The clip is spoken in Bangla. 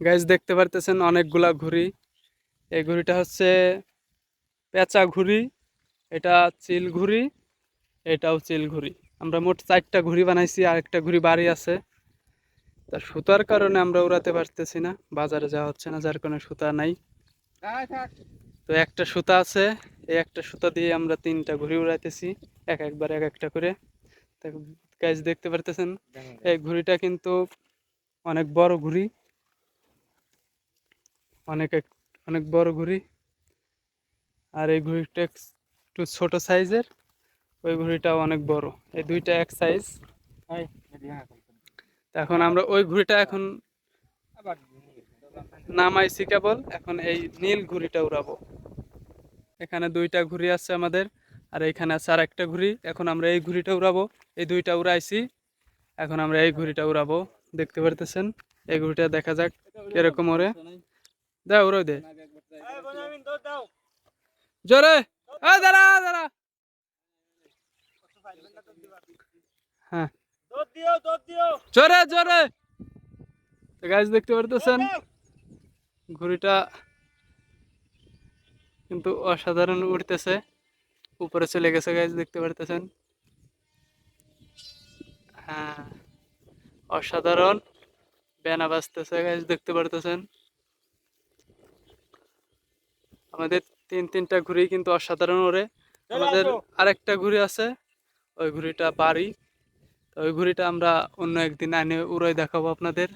গাইজ দেখতে পারতেছেন অনেকগুলা ঘুড়ি। এই ঘুড়িটা হচ্ছে পেঁচা ঘুড়ি, এটা চিল ঘুড়ি, এটাও চিল ঘুড়ি। আমরা মোট চারটা ঘুড়ি বানাইছি আর একটা ঘুড়ি বাড়ি আছে। তা সুতার কারণে আমরা উড়াতে পারতেছি না, বাজারে যাওয়া হচ্ছে না, যার কারণে সুতা নাই। তো একটা সুতা আছে, এই একটা সুতা দিয়ে আমরা তিনটা ঘুড়ি উড়াইতেছি, এক একবার এক একটা করে। গাইজ দেখতে পারতেছেন, এই ঘুড়িটা কিন্তু অনেক বড় ঘুড়ি। অনেক এক- অনেক বড় ঘুড়ি। আর এই ঘুড়িটা একটু ছোট সাইজের ওই ঘুড়িটাও অনেক বড়। এই দুইটা এক সাইজ। এখন আমরা ওই ঘুড়িটা এখন নামাইছি কেবল এখন এই নীল ঘুড়িটা উড়াবো। এখানে দুইটা ঘুড়ি আছে আমাদের আর এইখানে আছে আর একটা ঘুড়ি। এখন আমরা এই ঘুড়িটা উড়াবো। এই দুইটা উড়াইছি। এখন আমরা এই ঘুড়িটা উড়াবো। দেখতে পারতেছেন? এই ঘুড়িটা দেখা যাক কীরকম ওরে দে। উড়ো দে জোরে। এ দাঁড়া দাঁড়া। হ্যাঁ। জোরে জোরে। তো গাছ দেখতে পারতেছেন ঘুড়িটা কিন্তু অসাধারণ উঠতেছে উপরে চলে গেছে গাছ দেখতে পারতেছেন। হ্যাঁ অসাধারণ। বেনা বাজতেছে গাছ দেখতে পারতেছেন। আমাদের তিন তিনটা ঘুড়ি কিন্তু অসাধারণ ওরে। আমাদের আরেকটা ঘুড়ি আছে ওই ঘুড়িটা বাড়ি। তো ওই ঘুড়িটা আমরা অন্য একদিন আনে উড়াই দেখাবো আপনাদের।